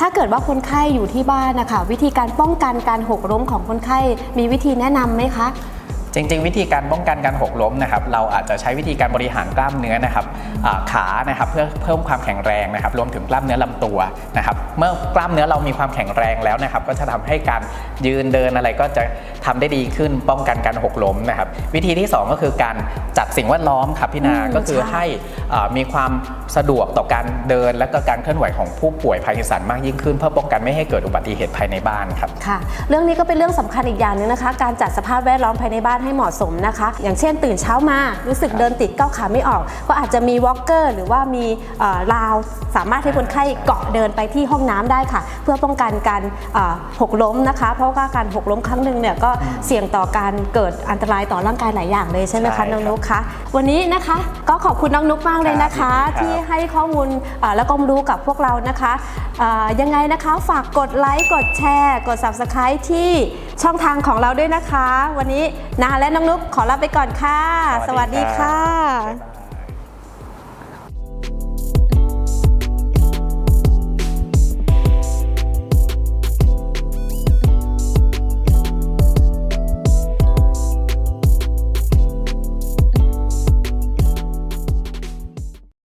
ถ้าเกิดว่าคนไข้อยู่ที่บ้านนะคะวิธีการป้องกันการหกล้มของคนไข้มีวิธีแนะนำไหมคะ จริงๆ วิธีการป้องกันการหกล้มนะครับเราอาจจะใช้วิธีการบริหารกล้ามเนื้อนะครับอ่าขานะครับเพื่อเพิ่มความแข็งแรงนะครับรวมถึงกล้ามเนื้อลำตัวนะครับเมื่อกล้ามเนื้อเรามีความแข็งแรงแล้วนะครับก็จะทำให้การยืนเดินอะไรก็จะทำได้ดีขึ้นป้องกันการหกล้มนะครับวิธีที่ 2 ก็คือการจัดสิ่งแวดล้อมครับพี่นาอืมก็คือใช่ให้อ่ามีความสะดวกต่อการเดิน และก็การเคลื่อนไหวของผู้ป่วยพาร์กินสันมากยิ่งขึ้น เพื่อป้องกันไม่ให้เกิดอุบัติเหตุภายในบ้านครับค่ะเรื่องนี้ก็เป็นเรื่องสำคัญอีกอย่างหนึงนะคะ การจัดสภาพแวดล้อมภายในบ้านให้เหมาะสมนะคะ อย่างเช่นตื่นเช้ามารู้สึกเดินติดก้าวขาไม่ออก ก็อาจจะมีวอล์กเกอร์หรือว่ามีเอ่อราวสามารถให้คนไข้เกาะเดินไปที่ห้องน้ำได้ค่ะ เพื่อป้องกันการเอ่อหกล้มนะคะ เพราะว่าการหกล้มครั้งหนึ่งเนี่ยก็เสี่ยงต่อการเกิดอันตรายต่อร่างกายหลายอย่างเลยใช่ไหมใช่ครัคะบน้องนุ๊กคะวันนี้นะคะก็ขอบคุณน้องนุ๊กมากเลยนะคะครับที่ให้ข้อมูลเอ่อและความรู้กับพวกเรานะคะเอ่อยังไงนะคะฝากกดไลค์กดแชร์ กด Subscribe ที่ช่องทางของเราด้วยนะคะ วันนี้นาและน้องนุ๊กขอลาไปก่อนค่ะ สวัสดีค่ะบ๊ายบาย